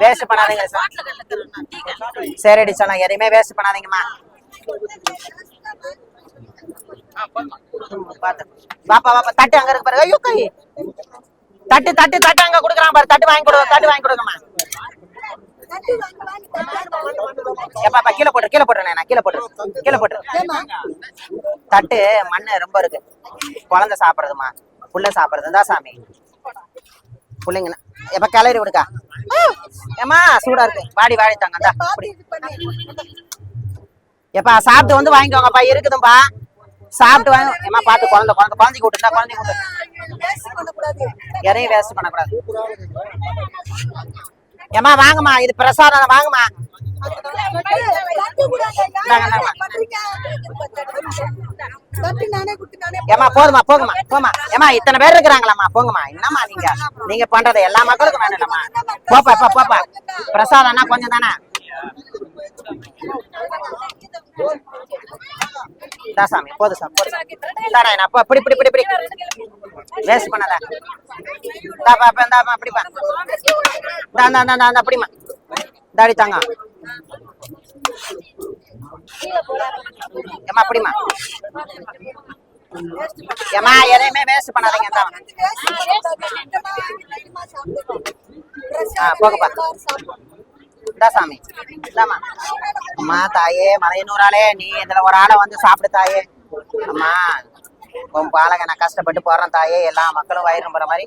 Waste பண்ணாதீங்க சரிடி சொன்னா எதையுமே வேஸ்ட் பண்ணாதீங்கம்மா. பாப்பா பாப்பா தட்டு அங்க இருக்கு பாருங்க. ஐயோ கை. தட்டு தட்டு தட்டு அங்க குடுக்குறான் பாரு. தட்டு வாங்கி கொடுங்க தட்டு வாங்கி கொடுங்கம்மா. ஏப்பா கீழே போட்டு கீழே போட்டுறேன் கீழே போட்டு கீழே போட்டு தட்டு மண்ணு ரொம்ப இருக்கு. குழந்தை சாப்பிடுறதுமா புள்ள சாப்பிடுறது தான் சாமி. புள்ளைங்க எப்ப கிளறி விடுக்கா? ஏமா சூடா இருக்கு. வாடி வாடி தாங்க. எப்பா சாப்பிட்டு வந்து வாங்கிக்கோங்கப்பா. இருக்குதும்பா. சாப்பிட்டு வாங்க ஏமா பார்த்து குழந்தை குழந்தை குழந்தைக்கு விட்டுருந்தா குழந்தைக்கு விட்டு. எதையும் வேஸ்ட் பண்ணக்கூடாது. ஏமா வாங்கம்மா. இது பிரசாதம் வாங்கம்மா. ஏமா போதுமா போங்கம்மா போமா ஏமா இத்தனை பேர் இருக்கிறாங்களாம்மா போங்கம்மா. என்னம்மா நீங்க? நீங்க பண்றது எல்லா மக்களுக்கும் வேணும்மா போப்பா பா போப்பா. பிரசாதம்னா கொஞ்சம் தானே. தா சாமி போது சார் போது தானே என்ன அப்பா இப்படி இப்படி பிடி பிடி. வேஸ்ட் பண்ணதா. தாப்பா பாப்பா இந்தாப்பா அப்படிப்பா இந்தா, இந்தா இந்தா அப்படிமா தாடி தாங்க ஏமா அப்படிமா ஏமா எதையுமே வேஸ்ட் பண்ணாதீங்க இந்தா ஆ போகப்பா இந்தா சாமி இந்தாமா அம்மா தாயே மலையனூராளே நீ இதுல ஒரு ஆளை வந்து சாப்பிடு தாயே அம்மா உன் பாலக நான் கஷ்டப்பட்டு போறேன் தாயே எல்லா மக்களும் வயிறு நம்புற மாதிரி